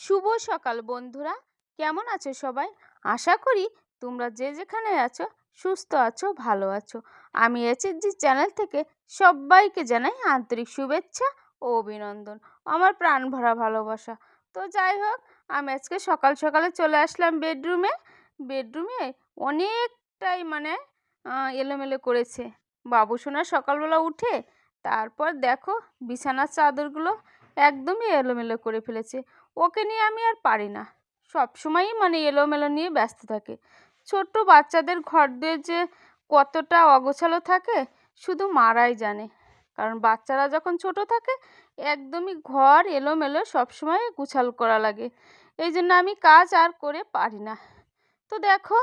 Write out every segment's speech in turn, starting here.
শুভ সকাল, বন্ধুরা। কেমন আছো সবাই? আশা করি তোমরা যে যেখানে আছো, সুস্থ আছো, ভালো আছো। আমি এইচএসজি চ্যানেল থেকে সবাইকে জানাই আন্তরিক শুভেচ্ছা ও অভিনন্দন। আমার প্রাণ ভরা ভালোবাসা। তো যাই হোক, আমি আজকে সকাল সকালে চলে আসলাম বেডরুমে। বেডরুমে অনেকটাই মানে এলোমেলো করেছে। বাবু সোনা সকালবেলা উঠে, তারপর দেখো বিছানার চাদরগুলো একদমই এলোমেলো করে ফেলেছে। ওকে নিয়ে আমি আর পারি না। সব সময়ই মানে এলোমেলো নিয়ে ব্যস্ত থাকে। ছোট্ট বাচ্চাদের ঘর দিয়ে যে কতটা অগোছালো থাকে, শুধু মারাই জানে। কারণ বাচ্চারা যখন ছোট থাকে, একদমই ঘর এলোমেলো সবসময় গুছাল করা লাগে। এই জন্য আমি কাজ আর করে পারি না। তো দেখো,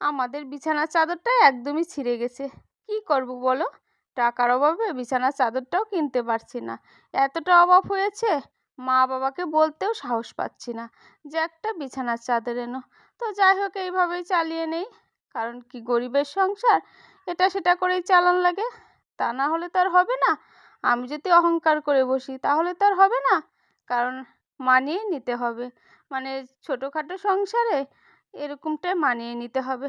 আমাদের বিছানার চাদরটা একদমই ছিঁড়ে গেছে। কি করব বলো? টাকার অভাবে বিছানার চাদরটাও কিনতে পারছি না। এতটা অভাব হয়েছে মা বাবাকে বলতেও সাহস পাচ্ছি না যে একটা বিছানার চাদর এনো। তো যাই হোক, এইভাবেই চালিয়ে নেই। কারণ কি গরিবের সংসার? এটা সেটা করেই চালান লাগে। তা না হলে তো আর হবে না। আমি যদি অহংকার করে বসি, তাহলে তো আর হবে না। কারণ মানিয়ে নিতে হবে। মানে ছোটোখাটো সংসারে এরকমটাই মানিয়ে নিতে হবে।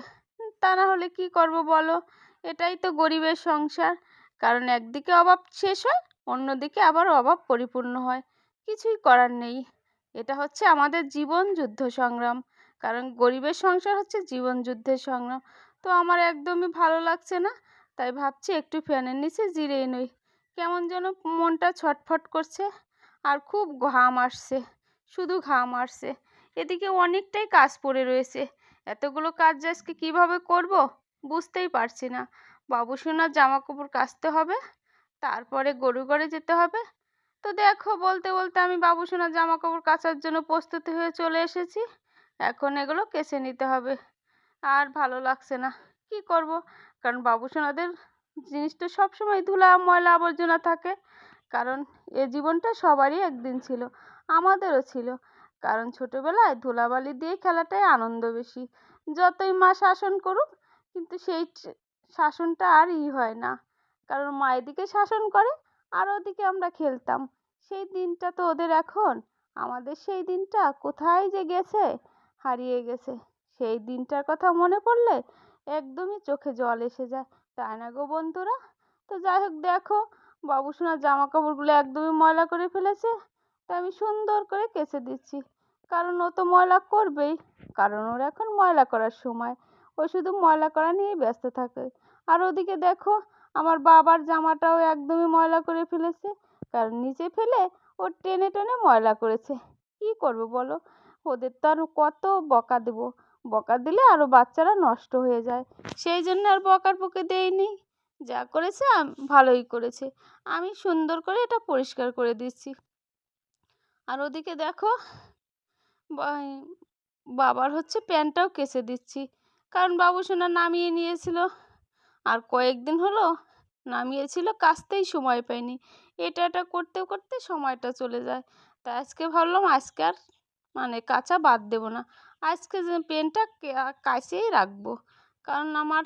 তা না হলে কি করব বলো? এটাই তো গরিবের সংসার। কারণ একদিকে অভাব শেষ হয়, অন্যদিকে আবার অভাব পরিপূর্ণ হয়। কিছুই করার নেই। এটা হচ্ছে আমাদের জীবন যুদ্ধ সংগ্রাম। কারণ গরিবের সংসার হচ্ছে জীবন যুদ্ধের সংগ্রাম। তো আমার একদমই ভালো লাগছে না। তাই ভাবছি একটু ফ্যানের নিচে জিরিয়ে নই। কেমন যেন মনটা ছটফট করছে। আর খুব ঘাম আসছে। শুধু ঘাম আসছে। এদিকে অনেকটাই কাজ পড়ে রয়েছে। এতগুলো কাজ আজকে কীভাবে করব? বুঝতেই পারছি না। বাবু সোনার জামা কাপড় কাচতে হবে। তারপরে গরু ঘরে যেতে হবে। তো দেখো বলতে বলতে আমি বাবু সোনার জামা কাপড় কাচার জন্য প্রস্তুতি হয়ে চলে এসেছি। এখন এগুলো কেচে নিতে হবে। আর ভালো লাগছে না। কি করব? কারণ বাবুসোনাদের জিনিস তো সবসময় ধুলা, ময়লা, আবর্জনা থাকে। কারণ এ জীবনটা সবারই একদিন ছিল, আমাদেরও ছিল। কারণ ছোটোবেলায় ধুলাবালি দিয়ে খেলাটাই আনন্দ বেশি। যতই মা শাসন করুক, কিন্তু সেই শাসনটা আর ই হয় না। কারণ মা এদিকে শাসন করে, আর ওদিকে আমরা খেলতাম। সেই দিনটা তো ওদের এখন। আমাদের সেই দিনটা কোথায় যে গেছে, হারিয়ে গেছে। সেই দিনটার কথা মনে পড়লে একদমই চোখে জল এসে যায়। তাই না গো বন্ধুরা? তো যাই হোক, দেখো বাবু সোনার জামা কাপড়গুলো একদমই ময়লা করে ফেলেছে। তাই আমি সুন্দর করে কেচে দিচ্ছি। কারণ ও তো ময়লা করবেই। কারণ ওর এখন ময়লা করার সময়। ও শুধু ময়লা করা নিয়েই ব্যস্ত থাকে। আর ওদিকে দেখো, আমার বাবার জামাটাও একদমই ময়লা করে ফেলেছে। কারণ নিচে ফেলে ও টেনে টেনে ময়লা করেছে। কি করব বলো? ওদের তো আর কত বকা দেবো। বকা দিলে আরও বাচ্চারা নষ্ট হয়ে যায়। সেই জন্য আর বকার বকে দেইনি। যা করেছে ভালোই করেছে। আমি সুন্দর করে এটা পরিষ্কার করে দিচ্ছি। আর ওদিকে দেখো বাবার হচ্ছে প্যান্টটাও কেচে দিচ্ছি। কারণ বাবু সোনা নামিয়ে নিয়েছিল। আর কয়েকদিন হলো নামিয়েছিল কাচতেই সময় পাইনি। এটা এটা করতে করতে সময়টা চলে যায়। তাই আজকে ভাবলাম আজকে আর মানে কাচা বাদ দেবো না। আজকে যে পেনটা কাচিয়েই রাখব। কারণ আমার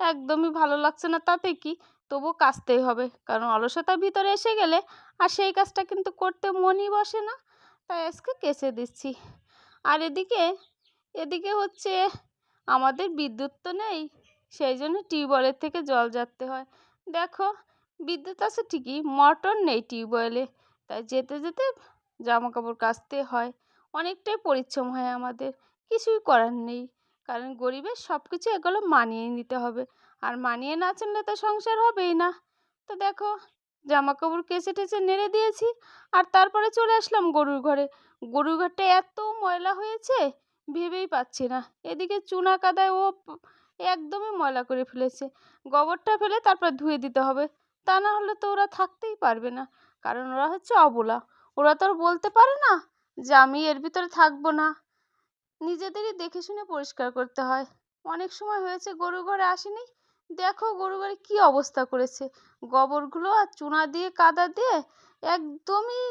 একদমই ভালো লাগছে না তাতে কি তবু কাচতেই হবে। কারণ অলসতার ভিতরে এসে গেলে আর সেই কাজটা কিন্তু করতে মনই বসে না। তাই আজকে কেচে দিচ্ছি। আর এদিকে এদিকে হচ্ছে আমাদের বিদ্যুৎ তো নেই, সেই জন্য টিউবওয়েলের থেকে জল জারতে হয়। দেখো, বিদ্যুৎ আছে ঠিকই মোটর নেই টিউবওয়েলে। তাই যেতে যেতে জামা কাপড় কাচতে হয়। অনেকটাই পরিশ্রম হয় আমাদের, কিছুই করার নেই। কারণ গরিবের সব কিছু এগুলো মানিয়ে নিতে হবে। আর মানিয়ে না চললে তো সংসার হবেই না। তো দেখো জামা কাপড় কেচে টেচে নেড়ে দিয়েছি আর তারপরে চলে আসলাম গরুর ঘরে। গরুর ঘরটা এত ময়লা হয়েছে, ভেবেই পাচ্ছি না। এদিকে চুনা কাদায় ও একদমই ময়লা করে ফেলেছে। গোবরটা ফেলে তারপর ধুয়ে দিতে হবে। তা না হলে তো ওরা থাকতেই পারবে না। কারণ ওরা হচ্ছে অবলা। ওরা তো আর বলতে পারে না যে আমি এর ভিতরে থাকব না। নিজেদেরই দেখে শুনে পরিষ্কার করতে হয়। অনেক সময় হয়েছে গরু ঘরে আসেনি। দেখো গরু ঘরে কী অবস্থা করেছে। গোবরগুলো আর চুনা দিয়ে, কাদা দিয়ে একদমই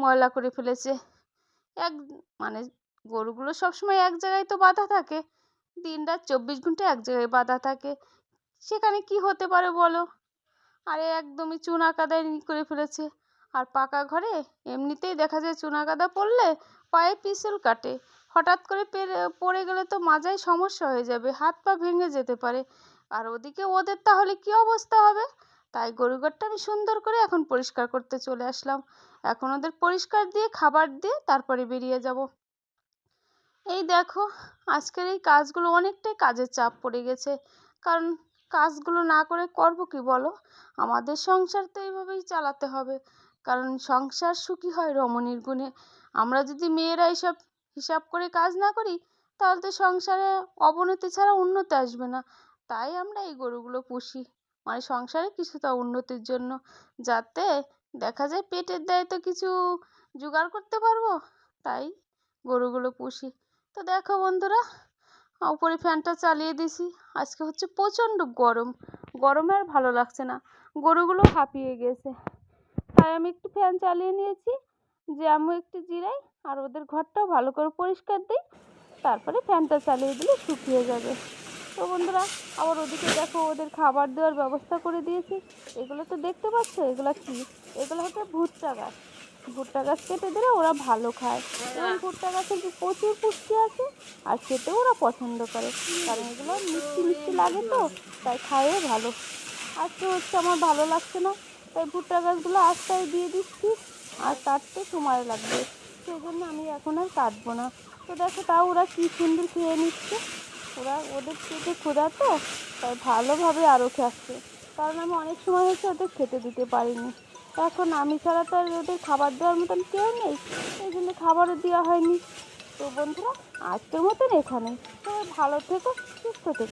ময়লা করে ফেলেছে। এক মানে গরুগুলো সবসময় এক জায়গায় তো বাঁধা থাকে। দিন রাত চব্বিশ ঘণ্টা এক জায়গায় বাঁধা থাকে। সেখানে কি হতে পারে বলো? আরে একদমই চুনা কাদায় করে ফেলেছে। আর পাকা ঘরে এমনিতেই দেখা যায় চুনা কাদা পড়লে পায়ে পিছল কাটে। হঠাৎ করে পেরে, পড়ে গেলে তো মাজায় সমস্যা হয়ে যাবে, হাত পা ভেঙে যেতে পারে। আর ওদিকে ওদের তাহলে কী অবস্থা হবে? তাই গরু ঘরটা আমি সুন্দর করে এখন পরিষ্কার করতে চলে আসলাম। এখন ওদের পরিষ্কার দিয়ে, খাবার দিয়ে তারপরে বেরিয়ে যাব। এই দেখো, আজকের এই কাজগুলো অনেকটাই কাজের চাপ পড়ে গেছে। কারণ কাজগুলো না করে করব কি বলো? আমাদের সংসার তো এইভাবেই চালাতে হবে। কারণ সংসার সুখী হয় রমণীর গুণে। আমরা যদি মেয়েরা এইসব হিসাব করে কাজ না করি, তাহলে তো সংসারে অবনতি ছাড়া উন্নতি আসবে না। তাই আমরা এই গরুগুলো পুষি। মানে সংসারে কিছুটা উন্নতির জন্য। যাতে দেখা যায় পেটের দায়ে তো কিছু জোগাড় করতে পারব, তাই গরুগুলো পুষি। তো দেখো বন্ধুরা উপরে ফ্যানটা চালিয়ে দিছি আজকে হচ্ছে প্রচণ্ড গরম। গরমে আর ভালো লাগছে না। গরুগুলো হাঁপিয়ে গেছে। তাই আমি একটু ফ্যান চালিয়ে নিয়েছি যে আমি একটু জিরাই, আর ওদের ঘরটাও ভালো করে পরিষ্কার দিই। তারপরে ফ্যানটা চালিয়ে দিলে শুকিয়ে যাবে। তো বন্ধুরা, আবার ওদিকে দেখো ওদের খাবার দেওয়ার ব্যবস্থা করে দিয়েছি। এগুলো তো দেখতে পাচ্ছ? এগুলো কি? এগুলো হচ্ছে ভুট্টা গাছ। ভুট্টা গাছ কেটে দিলে ওরা ভালো খায়। এবং ভুট্টা গাছে যে প্রচুর পুষ্টি আছে? আর খেতেও ওরা পছন্দ করে। কারণ এগুলো মিষ্টি মিষ্টি লাগে তো, তাই খায়ও ভালো। আজকে হচ্ছে আমার ভালো লাগছে না, তাই ভুট্টা গাছগুলো আস্তায় দিয়ে দিচ্ছি। আর কাটতে সময় লাগবে। সেই জন্য আমি এখন আর কাটবো না। তো দেখো তাও ওরা কী সুন্দর খেয়ে নিচ্ছে। ওরা ওদের পেটে ক্ষুধা তো, তাই ভালোভাবে আরও খাচ্ছে। কারণ আমি অনেক সময় হচ্ছে ওদের খেতে দিতে পারিনি। এখন আমি ছাড়া তো আর ওদের খাবার দেওয়ার মতন কেউ নেই। এই জন্য খাবারও দেওয়া হয়নি। তো বন্ধুরা, আজকের মতন এখানে। তো ভালো থেকো, সুস্থ থেকো।